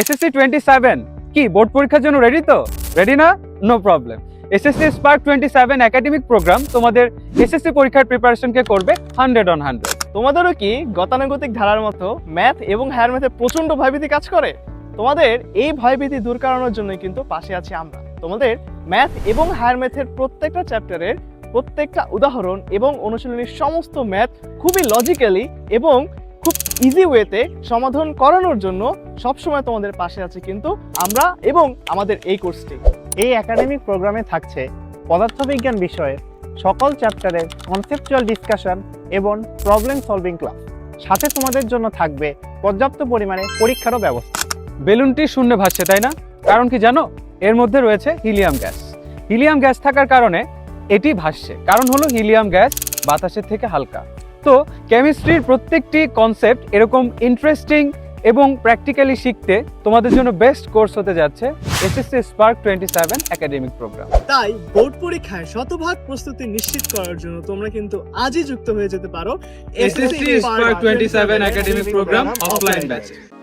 SSC twenty seven কি board পরীক্ষার জন্য রেডি তো? রেডি না? No problem SSC spark twenty seven academic program তোমাদের এসএসসি পরীক্ষার প্রিপারেশনকে করবে হান্ড্রেড অন হান্ড্রেড তোমাদেরও কি গতানুগতিক ধারার মতো ম্যাথ এবং হায়ার ম্যাথে প্রচণ্ড ভয়ভীতি কাজ করে? তোমাদের এই ভয়ভীতি দূর করানোর জন্য কিন্তু পাশে আছি আমরা। তোমাদের ম্যাথ এবং হায়ার ম্যাথের প্রত্যেকটা চ্যাপ্টারের প্রত্যেকটা উদাহরণ এবং অনুশীলনীর সমস্ত ম্যাথ খুবই লজিক্যালি এবং ইজি ওয়েতে সমাধান করানোর জন্য সবসময় তোমাদের পাশে আছে কিন্তু আমরা এবং আমাদের এই কোর্সটি এই একাডেমিক প্রোগ্রামে থাকছে পদার্থবিজ্ঞান বিষয়ে সকল চ্যাপ্টারের কনসেপচুয়াল ডিসকাশন এবং প্রবলেম সলভিং ক্লাস সাথে তোমাদের জন্য থাকবে পর্যাপ্ত পরিমাণে পরীক্ষারও ব্যবস্থা। বেলুনটি শূন্যে ভাসছে, তাই না? কারণ কি জানো? এর মধ্যে রয়েছে হিলিয়াম গ্যাস হিলিয়াম গ্যাস থাকার কারণে এটি ভাসছে। কারণ হলো হিলিয়াম গ্যাস বাতাসের থেকে হালকা। তো কেমিস্ট্রির প্রত্যেকটি কনসেপ্ট এরকম ইন্টারেস্টিং এবং প্র্যাকটিক্যালি শিখতে তোমাদের জন্য বেস্ট কোর্স হতে যাচ্ছে SSC spark twenty seven academic program তাই বোর্ড পরীক্ষায় শতভাগ প্রস্তুতি নিশ্চিত করার জন্য তোমরা কিন্তু আজই যুক্ত হয়ে যেতে পারো SSC Spark 27 Academic Program offline batch